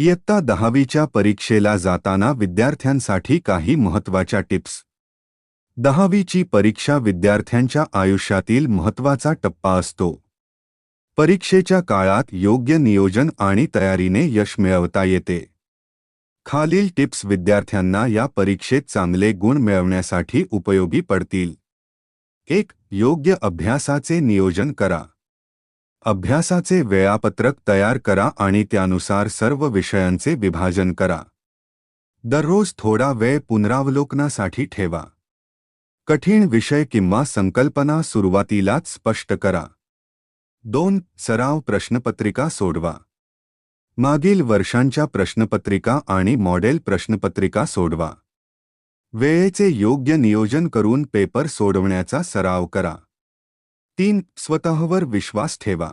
इयत्ता दहावीच्या परीक्षेला जाताना विद्यार्थ्यांसाठी काही महत्त्वाच्या टिप्स. दहावीची परीक्षा विद्यार्थ्यांच्या आयुष्यातील महत्त्वाचा टप्पा असतो. परीक्षेच्या काळात योग्य नियोजन आणि तयारीने यश मिळवता येते. खालील टिप्स विद्यार्थ्यांना या परीक्षेत चांगले गुण मिळवण्यासाठी उपयोगी पडतील. एक योग्य अभ्यासाचे नियोजन करा. अभ्यासाचे वेळापत्रक तयार करा आणि त्यानुसार सर्व विषयांचे विभाजन करा. दररोज थोडा वेळ पुनरावलोकनासाठी ठेवा. कठीण विषय किंवा संकल्पना सुरुवातीलाच स्पष्ट करा. दोन सराव प्रश्नपत्रिका सोडवा. मागील वर्षांच्या प्रश्नपत्रिका आणि मॉडेल प्रश्नपत्रिका सोडवा. वेळेचे योग्य नियोजन करून पेपर सोडवण्याचा सराव करा. तीन स्वतःवर विश्वास ठेवा.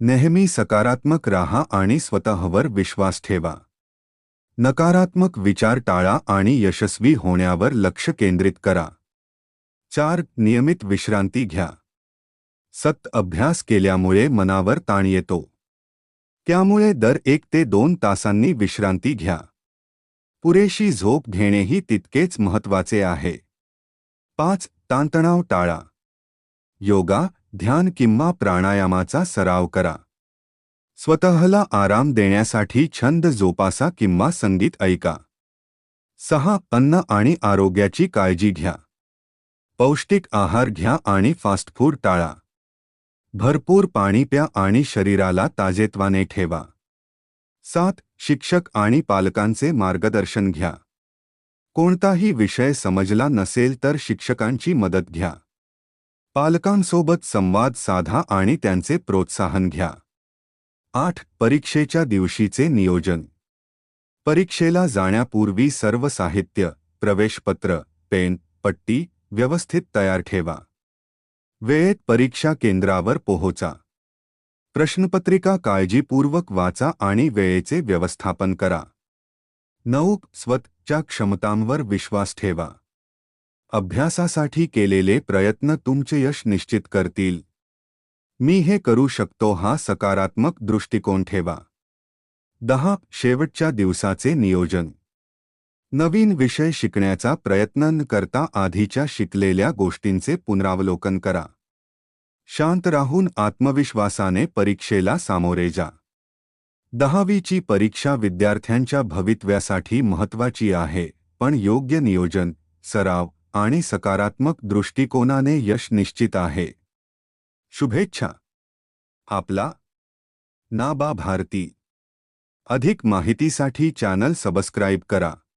नेहमी सकारात्मक राहा आणि स्वतःवर विश्वास ठेवा. नकारात्मक विचार टाळा आणि यशस्वी होण्यावर लक्ष केंद्रित करा. चार, नियमित विश्रांती घ्या. सत अभ्यास केल्यामुळे मनावर ताण येतो. त्यामुळे दर एक ते दोन तासांनी विश्रांती घ्या. पुरेशी झोप घेणेही तितकेच महत्वाचे आहे. पाच, ताणतणाव टाळा. योगा, ध्यान किंवा प्राणायामाचा सराव करा. स्वतःला आराम देण्यासाठी छंद जोपासा किंवा संगीत ऐका. सहा, अन्न आणि आरोग्याची काळजी घ्या. पौष्टिक आहार घ्या आणि फास्ट फ़ूड टाळा. भरपूर पाणी प्या आणि शरीराला ताजेत्वाने ठेवा. सात, शिक्षक आणि पालकांचे मार्गदर्शन घ्या. कोणताही विषय समजला नसेल तर शिक्षकांची मदत घ्या. पालकांसोबत संवाद साधा आणि त्यांचे प्रोत्साहन घ्या. आठ. परीक्षेच्या दिवशीचे नियोजन. परीक्षेला जाण्यापूर्वी सर्व साहित्य प्रवेशपत्र पेन पट्टी व्यवस्थित तयार ठेवा. वेळेत परीक्षा केंद्रावर पोहोचा. प्रश्नपत्रिका काळजीपूर्वक वाचा आणि वेळेचे व्यवस्थापन करा. नऊ. स्वतच्या क्षमतांवर विश्वास ठेवा. अभ्यासासाठी केलेले प्रयत्न तुमचे यश निश्चित करतील. मी हे करू शकतो हा सकारात्मक दृष्टिकोन ठेवा. दहा शेवटच्या दिवसाचे नियोजन. नवीन विषय शिकण्याचा प्रयत्न न करता आधीच्या शिकलेल्या गोष्टींचे पुनरावलोकन करा. शांत राहून आत्मविश्वासाने परीक्षेला सामोरे जा. दहावीची परीक्षा विद्यार्थ्यांच्या भवितव्यासाठी महत्त्वाची आहे पण योग्य नियोजन सराव आणि सकारात्मक दृष्टिकोनाने यश निश्चित आहे. शुभेच्छा. आपला. नाबा भारती अधिक माहितीसाठी चॅनल सबस्क्राईब करा.